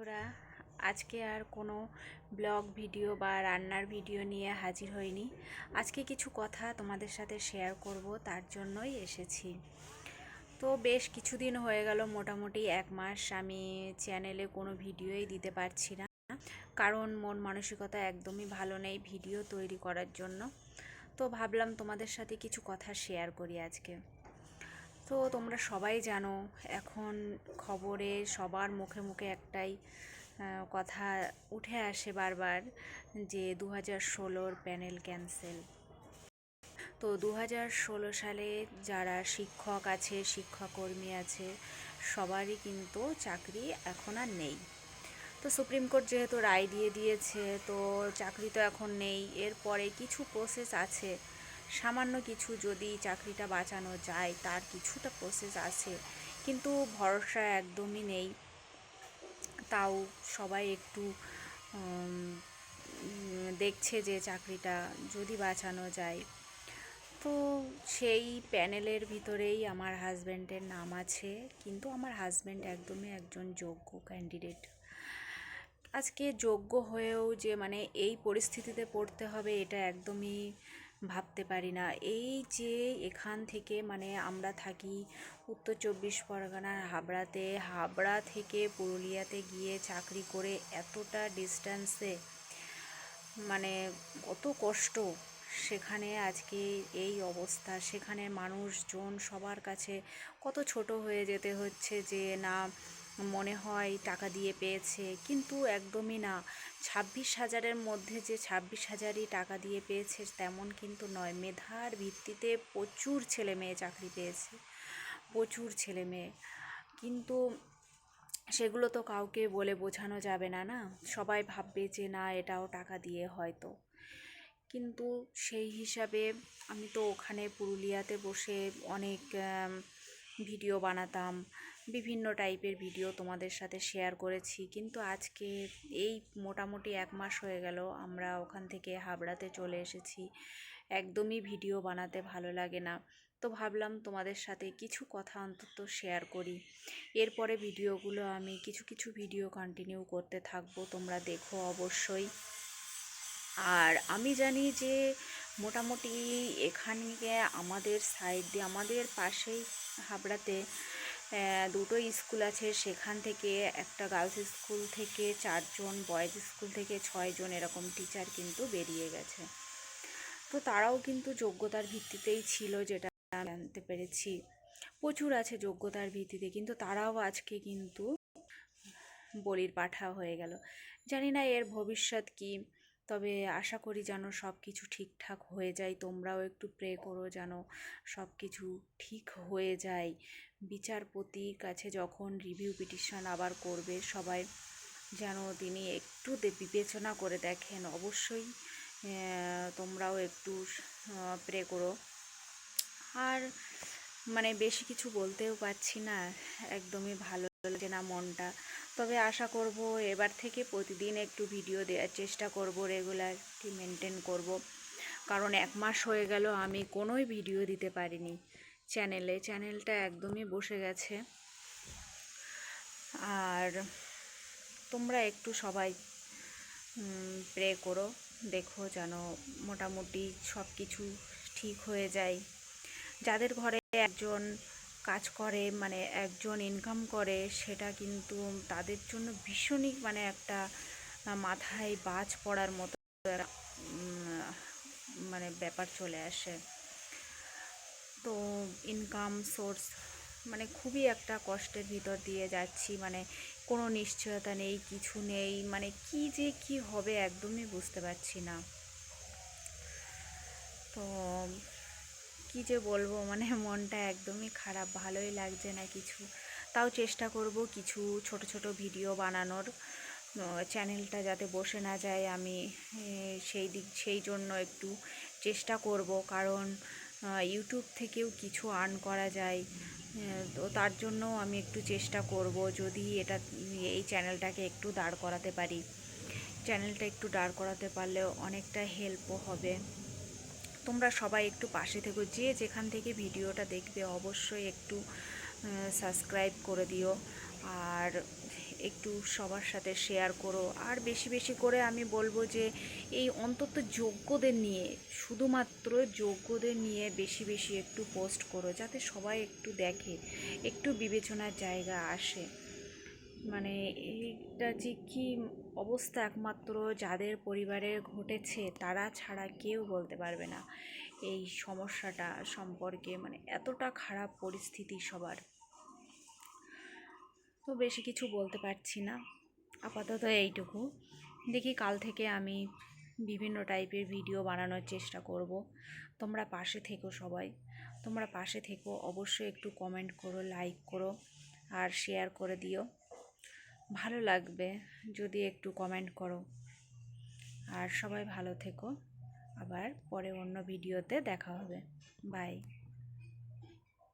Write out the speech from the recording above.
বন্ধুরা, আজকে আর কোনো ব্লগ ভিডিও বা রান্নার ভিডিও নিয়ে হাজির হইনি। আজকে কিছু কথা তোমাদের সাথে শেয়ার করব, তার জন্যই এসেছি। তো বেশ কিছুদিন হয়ে গেল, মোটামুটি এক মাস আমি চ্যানেলে কোনো ভিডিওই দিতে পারছি না, কারণ মন মানসিকতা একদমই ভালো নেই ভিডিও তৈরি করার জন্য। তো ভাবলাম তোমাদের সাথে কিছু কথা শেয়ার করি আজকে। তো তোমরা সবাই জানো, এখন খবরে সবার মুখে মুখে একটাই কথা উঠে আসে বারবার যে দু হাজার ষোলোর প্যানেল ক্যান্সেল। তো দু হাজার ষোলো সালে যারা শিক্ষক আছে, শিক্ষাকর্মী আছে, সবারই কিন্তু চাকরি এখন আর নেই। তো সুপ্রিম কোর্ট যেহেতু রায় দিয়ে দিয়েছে, তো চাকরি তো এখন নেই, এরপরে কিছু প্রসেস আছে। সামান্য কিছু যদি চাকরিটা বাঁচানো যায়, তার কিছুটা প্রসেস আছে। কিন্তু ভরসা একদমই নেই। তাও সবাই একটু দেখছে যে চাকরিটা যদি বাঁচানো যায়। তো সেই প্যানেলের ভিতরেই আমার হাজব্যান্ডের নাম আছে। কিন্তু আমার হাজব্যান্ড একদমই একজন যোগ্য ক্যান্ডিডেট আজকে যোগ্য হয়েও যে মানে এই পরিস্থিতিতে পড়তে হবে, এটা একদমই ভাবতে পারি না। এই যে এখান থেকে মানে আমরা থাকি উত্তর চব্বিশ পরগনার হাবড়াতে, হাবড়া থেকে পুরুলিয়াতে গিয়ে চাকরি করে এতটা ডিস্ট্যান্সে মানে কত কষ্ট। সেখানে আজকে এই অবস্থা। সেখানে মানুষজন সবার কাছে কত ছোট হয়ে যেতে হচ্ছে যে, না মনে হয় টাকা দিয়ে পেয়েছে, কিন্তু একদমই না। ছাব্বিশ হাজারের মধ্যে যে ছাব্বিশ হাজারই টাকা দিয়ে পেয়েছে, তেমন কিন্তু নয়। মেধার ভিত্তিতে প্রচুর ছেলে মেয়ে চাকরি পেয়েছে, প্রচুর ছেলে মেয়ে। কিন্তু সেগুলো তো কাউকে বলে বোঝানো যাবে না না? সবাই ভাববে যে না, এটাও টাকা দিয়ে হয়তো। কিন্তু সেই হিসাবে আমি তো ওখানে পুরুলিয়াতে বসে অনেক ভিডিও বানাতাম বিভিন্ন টাইপের ভিডিও তোমাদের সাথে শেয়ার করেছি। কিন্তু আজকে এই মোটামুটি এক মাস হয়ে গেল, আমরা ওখান থেকে হাবড়াতে চলে এসেছি। একদমই ভিডিও বানাতে ভালো লাগে না। তো ভাবলাম তোমাদের সাথে কিছু কথা অন্তত শেয়ার করি। এরপরে ভিডিওগুলো আমি কিছু কিছু ভিডিও কন্টিনিউ করতে থাকব, তোমরা দেখো অবশ্যই। আর আমি জানি যে মোটামুটি এখানে আমাদের সাইড দিয়ে, আমাদের পাশেই হাবড়াতে দুটো স্কুল আছে। সেখান থেকে একটা গার্লস স্কুল থেকে চারজন বয়েজ স্কুল থেকে ছয়জন এরকম টিচার কিন্তু বেরিয়ে গেছে। তো তারাও কিন্তু যোগ্যতার ভিত্তিতেই ছিল যেটা জানতে পেরেছি। প্রচুর আছে যোগ্যতার ভিত্তিতে, কিন্তু তারাও আজকে কিন্তু বলির পাঠা হয়ে গেল। জানি না এর ভবিষ্যৎ কি। তবে আশা করি যেন সব কিছু ঠিকঠাক হয়ে যায়। তোমরাও একটু প্রে করো যেন সব কিছু ঠিক হয়ে যায়। বিচারপতির কাছে যখন রিভিউ পিটিশন আবার করবে, সবাই যেন তিনি একটু বিবেচনা করে দেখেন। অবশ্যই তোমরাও একটু প্রে করো। আর মানে বেশি কিছু বলতেও পারছি না। একদমই ভালো লাগছে না মনটা। তবে আশা করব এবার থেকে প্রতিদিন একটু ভিডিও দেওয়ার চেষ্টা করব রেগুলারটি মেনটেন করব। কারণ এক মাস হয়ে গেল, আমি কোনোই ভিডিও দিতে পারিনি চ্যানেলে চ্যানেলটা একদমই বসে গেছে। আর তোমরা একটু সবাই প্রে করো, দেখো যেন মোটামুটি সব কিছু ঠিক হয়ে যায়। যাদের ঘরে একজন কাজ করে মানে একজন ইনকাম করে, সেটা কিন্তু তাদের জন্য ভীষণই মানে একটা মাথায় বাজ পড়ার মতো মানে ব্যাপার চলে আসে। তো ইনকাম সোর্স মানে খুবই একটা কষ্টের ভিতর দিয়ে যাচ্ছি মানে কোনো নিশ্চয়তা নেই, কিছু নেই মানে কি যে কি হবে একদমই বুঝতে পারছি না। তো কি যে বলব মানে মনটা একদমই খারাপ, ভালোই লাগছে না কিছু। তাও চেষ্টা করব কিছু ছোট ছোট ভিডিও বানানোর। চ্যানেলটা যাতে বসে না যায়, আমি সেই দিক, সেই জন্য একটু চেষ্টা করব। কারণ ইউটিউব থেকেও কিছু আর্ন করা যায়। তো তার জন্য আমি একটু চেষ্টা করব যদি এটা, এই চ্যানেলটাকে একটু দাঁড় করাতে পারি। চ্যানেলটা একটু দাঁড় করাতে পারলেও অনেকটা হেল্পও হবে। তোমরা সবাই একটু পাশে থেকো। যে যেখান থেকে ভিডিওটা দেখবে অবশ্যই একটু সাবস্ক্রাইব করে দিও আর একটু সবার সাথে শেয়ার করো। আর বেশি বেশি করে আমি বলব যে এই অন্তত যোগ্যদের নিয়ে, শুধুমাত্র যোগ্যদের নিয়ে বেশি বেশি একটু পোস্ট করো, যাতে সবাই একটু দেখে, একটু বিবেচনার জায়গা আসে। মানে এইটা যে কি অবস্থা একমাত্র যাদের পরিবারে ঘটেছে, তারা ছাড়া কেউ বলতে পারবে না এই সমস্যাটা সম্পর্কে। মানে এতটা খারাপ পরিস্থিতি সবার। তো বেশি কিছু বলতে পারছি না। আপাতত এইটুকু। দেখি কাল থেকে আমি বিভিন্ন টাইপের ভিডিও বানানোর চেষ্টা করব। তোমরা পাশে থেকো সবাই। তোমরা পাশে থেকো, অবশ্যই একটু কমেন্ট করো লাইক করো, আর শেয়ার করে দিও। ভালো লাগবে যদি একটু কমেন্ট করো। আর সবাই ভালো থেকো। আবার পরে অন্য ভিডিওতে দেখা হবে। বাই